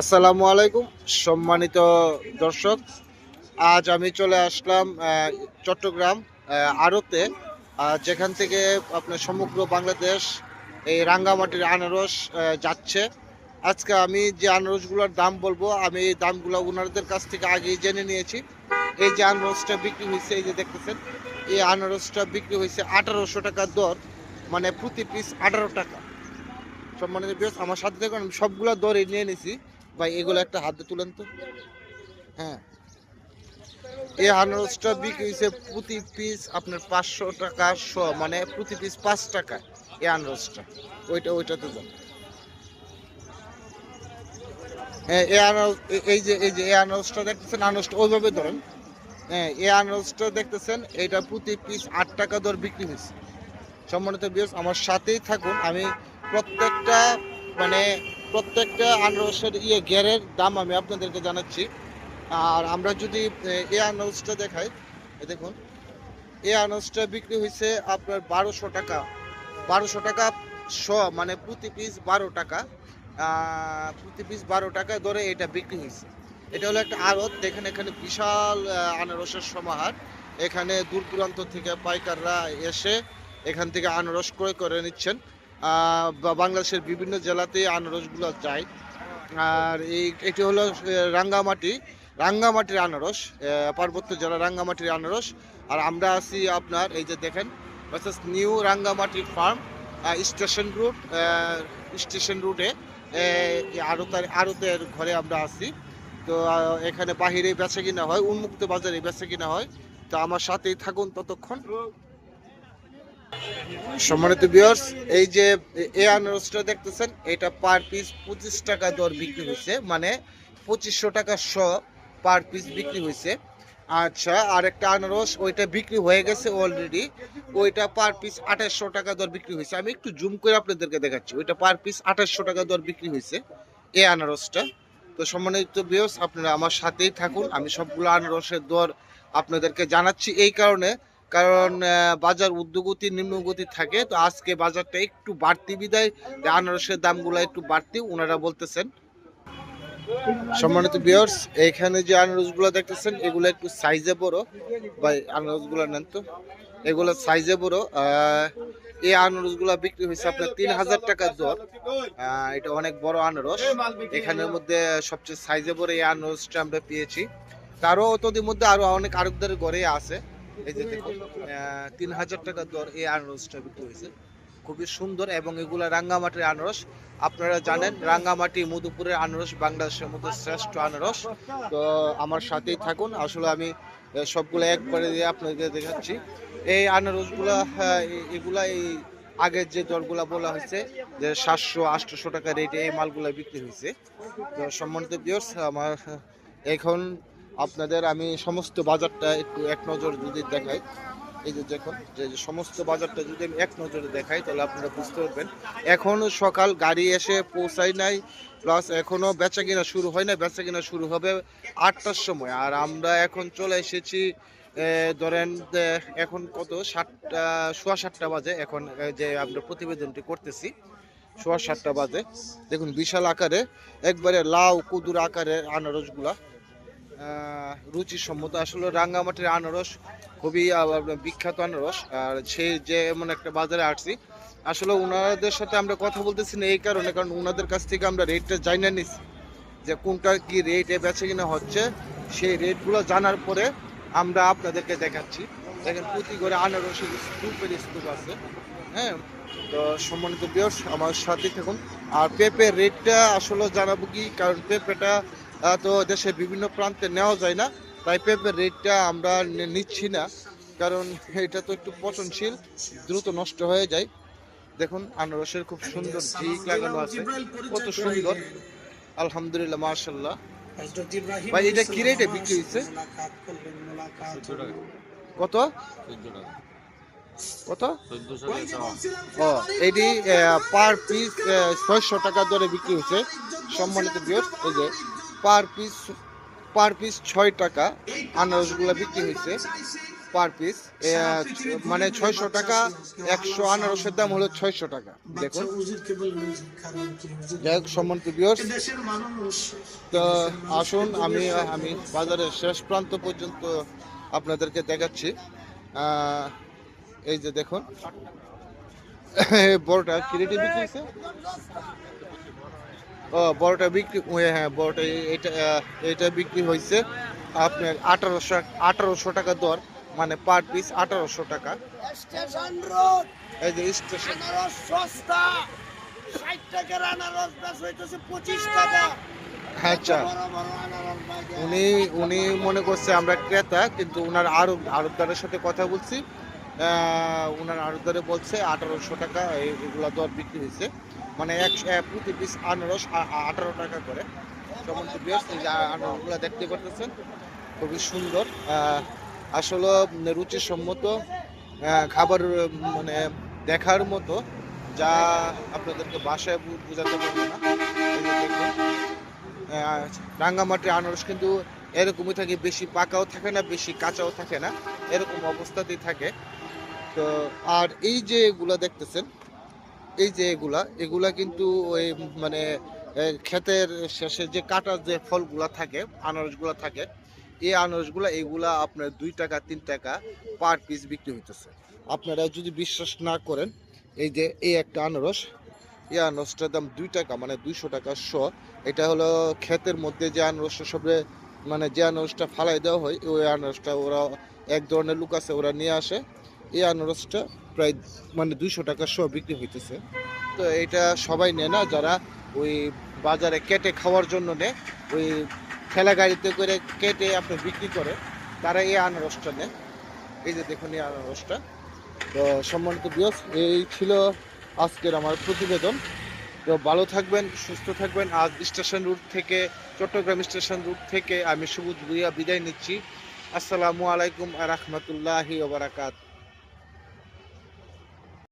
আসসালামু আলাইকুম, সম্মানিত দর্শক। আজ আমি চলে আসলাম চট্টগ্রাম আড়তে যেখান থেকে আপনার সমগ্র বাংলাদেশ এই রাঙ্গামাটির আনারস যাচ্ছে। আজকে আমি যে আনারসগুলোর দাম বলব, আমি এই দামগুলো ওনাদের কাছ থেকে আগেই জেনে নিয়েছি। এই যে আনারসটা বিক্রি হয়েছে, এই যে দেখতেছেন, এই আনারসটা বিক্রি হয়েছে আঠারোশো টাকা দর মানে প্রতি পিস আঠারো টাকা। সম্মানিত বিয়স আমার সাথে দেখুন, আমি সবগুলো দরে নিয়ে নিছি। ভাই, এগুলো একটা হাতে তুলেন তো। হ্যাঁ। এই আনারসটা বিক্রি হয়েছে প্রতি পিস আপনার পাঁচশো টাকা শ মানে প্রতি পিস পাঁচ টাকা এই আনারসটা। ওইটা, ওইটাতে দাম হ্যাঁ এই আনারস, এই যে এই যে, এই আনারসটা দেখতেছেন, আনারসটা ওইভাবে ধরেন। হ্যাঁ এই আনারসটা দেখতেছেন এটা প্রতি পিস আট টাকা দর বিক্রি হয়েছে। সম্মানিত বিয়স আমার সাথেই থাকুন, আমি প্রত্যেকটা মানে প্রত্যেকটা আনারসের ইয়ে গ্যারের দাম আমি আপনাদেরকে জানাচ্ছি। আর আমরা যদি এ, আনারসটা দেখাই দেখুন এই আনারসটা বিক্রি হয়েছে আপনার বারোশো টাকা। বারোশো টাকা শ মানে প্রতি পিস বারো টাকা। প্রতি পিস বারো টাকা ধরে এটা বিক্রি হয়েছে এটা হলো একটা আড়ত দেখেন এখানে বিশাল আনারসের সমাহার। এখানে দূর দূরান্ত থেকে পাইকাররা এসে এখান থেকে আনারস ক্রয় করে নিচ্ছেন। বাংলাদেশের বিভিন্ন জেলাতে আনারসগুলো যায়। আর এই এটি হলো রাঙ্গামাটি। রাঙ্গামাটির আনারস পার্বত্য জেলা রাঙ্গামাটির আনারস। আর আমরা আছি আপনার, এই যে দেখেন new Rangamati farm station route station রুটে আড়তার আড়তের ঘরে আমরা আছি। তো এখানে বাহিরে বেচা কিনা হয়, উন্মুক্ত বাজারে বেচা কিনা হয়। তো আমার সাথেই থাকুন ততক্ষণ। সম্মানিত বিয়ার্স এই যে এ আনারসটা দেখতেছেন, এটা পার পিস পঁচিশ টাকা দর বিক্রি হয়েছে মানে পঁচিশশো টাকা শ পার পিস বিক্রি হয়েছে। আচ্ছা আর একটা আনারস, ওইটা বিক্রি হয়ে গেছে অলরেডি ওইটা পার পিস আঠাশশো টাকা দর বিক্রি হয়েছে। আমি একটু জুম করে আপনাদেরকে দেখাচ্ছি, ওইটা পার পিস আঠাশশো টাকা দর বিক্রি হয়েছে, এ আনারসটা। তো সম্মানিত বিয়স আপনারা আমার সাথেই থাকুন, আমি সবগুলো আনারসের দর আপনাদেরকে জানাচ্ছি, এই কারণে কারণ বাজার উদ্যোগতি নিম্নগতি থাকে, তো আজকে বাজারটা একটু বাড়তি বিদায় আনারসের দামগুলো একটু বাড়তি ওনারা বলতেছেন। সম্মানিত বিয়ার্স এখানে যে আনারসগুলো দেখতেছেন, এগুলো একটু সাইজে বড়। বা আনারসগুলো নেন তো। এগুলো সাইজে বড়। এই আনারসগুলো বিক্রি হয়েছে আপনার তিন হাজার টাকার দর। এটা অনেক বড় আনারস। এখানের মধ্যে সবচেয়ে সাইজে বড় এই আনারসটা আমরা পেয়েছি। তারও অতদিন মধ্যে আরও অনেক আরবদের ঘরে আছে। এই যে তিন হাজার টাকার দর এই আনারসটা বিক্রি হয়েছে। খুবই সুন্দর এবং এগুলা রাঙ্গামাটির আনারস। আপনারা জানেন, রাঙ্গামাটি, মধুপুরের আনারস, বাংলাদেশের মধ্যে শ্রেষ্ঠ আনারস। তো আমার সাথেই থাকুন। আসলে আমি সবগুলো একবারে দিয়ে আপনাদের দেখাচ্ছি। এই আনারসগুলা এগুলা এই আগের যে দরগুলা বলা হয়েছে যে সাতশো, আটশোশো টাকা রেটে এই মালগুলা বিক্রি হয়েছে। তো সম্মানিত আমার এখন আপনাদের আমি সমস্ত বাজারটা একটু এক নজর যদি দেখাই, এই যে দেখুন, যে সমস্ত বাজারটা যদি আমি এক নজরে দেখাই, তাহলে আপনারা বুঝতে পারবেন। এখনও সকাল গাড়ি এসে পৌঁছায় নাই প্লাস এখনও বেচা কিনা শুরু হয় না বেচা কিনা শুরু হবে আটটার সময়। আর আমরা এখন চলে এসেছি ধরেন এখন কত? সাতটা, সোয়া সাতটা বাজে এখন যে আমরা প্রতিবেদনটি করতেছি, সোয়া সাতটা বাজে। দেখুন, বিশাল আকারে, একবারে লাউ, কুদুর আকারে আনারসগুলা রুচিসম্মত। আসলে রাঙ্গামাটির আনারস খুবই বিখ্যাত আনারস। আর সেই যে এমন একটা বাজারে আসছি, আসলে ওনাদের সাথে আমরা কথা বলতেছি না এই কারণে, কারণ ওনাদের কাছ থেকে আমরা রেটটা জানা নিছি যে কোনটা কি রেটে বেচে কিনা হচ্ছে। সেই রেটগুলো জানার পরে আমরা আপনাদেরকে দেখাচ্ছি। দেখেন, প্রতি করে আনারসের স্তূপের স্তূপ আছে। হ্যাঁ তো সম্মানিত বিয়স আমার সাথে থাকুন। আর পেঁপের রেটটা আসলে জানাব কি? কারণ পেঁপেটা তো দেশের বিভিন্ন প্রান্তে নেওয়া যায় না। তাই পেঁপের রেটটা আমরা নিচ্ছি না। কারণ এটা তো একটু পচনশীল দ্রুত নষ্ট হয়ে যায়। দেখুন আনারসের খুব সুন্দর ঝিক লাগানো আছে। কত সুন্দর। আলহামদুলিল্লাহ মার্শাল্লাহ ভাই, এটা কি রেটে বিক্রি হচ্ছে? কত? কত? ও এটি পার পিস ছয়শো টাকা দরে বিক্রি হচ্ছে সম্মানিত বিয়র এই যে পার পিস পার পিস ছয় টাকা আনারসগুলো বিক্রি হয়েছে। পার পিস মানে ছয়শো টাকা, একশো আনারসের দাম হলো ছয়শো টাকা। দেখুন। যাই হোক ভিউয়ার্স তো আসুন, আমি আমি বাজারের শেষ প্রান্ত পর্যন্ত আপনাদেরকে দেখাচ্ছি। এই যে দেখুন। বড়টা কিরেটে বিক্রি হয়েছে? বড়টা বিক্রি হ্যাঁ বড়টা এটা এটা বিক্রি হয়েছে আপনার আঠারোশো আঠারোশো টাকা দর মানে পার পিস আঠারোশো টাকা। স্টেশন এই যে স্টেশন। আনারস সস্তা। ষাট টাকার আনারস বেশ হইতেছে পঁচিশ টাকা। আচ্ছা। আনারস বাজার। উনি উনি মনে করছে আমরা ক্রেতা কিন্তু উনার আরও আরবদারের সাথে কথা বলছি। আহ, উনার আরবদারে বলছে আঠারোশো টাকা এগুলা দর বিক্রি হয়েছে। মানে এক প্রতি পিস আনারস আঠারো টাকা করে। সমস্ত বেশ এই আনারসগুলো দেখতে পারতেছেন খুবই সুন্দর। আসলে রুচিসম্মত খাবার মানে দেখার মতো যা আপনাদেরকে বাসায় বোঝাতে পারব না। রাঙ্গামাটির আনারস কিন্তু এরকমই থাকে বেশি পাকাও থাকে না বেশি কাঁচাও থাকে না এরকম অবস্থাতেই থাকে। তো আর এই যে এগুলা দেখতেছেন, এই যে এগুলা এগুলা কিন্তু ওই মানে ক্ষেতের শেষে যে কাটার যে ফলগুলা থাকে, আনারসগুলা থাকে, এই আনারসগুলা, এগুলা আপনার দুই টাকা, তিন টাকা পার পিস বিক্রি হইতেছে। আপনারা যদি বিশ্বাস না করেন, এই যে এই একটা আনারস, এই আনারসটার দাম দুই টাকা মানে দুইশো টাকা শ, এটা হলো ক্ষেতের মধ্যে যে আনারসটা সবে মানে যে আনারসটা ফালাই দেওয়া হয়, ওই আনারসটা ওরা এক ধরনের লুক আছে, ওরা নিয়ে আসে এই আনারসটা প্রায় মানে দুইশো টাকা শ বিক্রি হইতেছে। তো এটা সবাই নেয় না, যারা ওই বাজারে কেটে খাওয়ার জন্য নেয়, ওই ঠেলা গাড়িতে করে কেটে আপনি বিক্রি করে, তারা এই আনারসটা নেয়। এই যে দেখুন এই আনারসটা। তো সম্মানিত বিয়স এই ছিল আজকের আমার প্রতিবেদন। তো ভালো থাকবেন, সুস্থ থাকবেন। আজ স্টেশন রুট থেকে, চট্টগ্রাম স্টেশন রুট থেকে আমি সবুজ ভুইয়া বিদায় নিচ্ছি। আসসালামু আলাইকুম রহমতুল্লাহি ওবরাকাত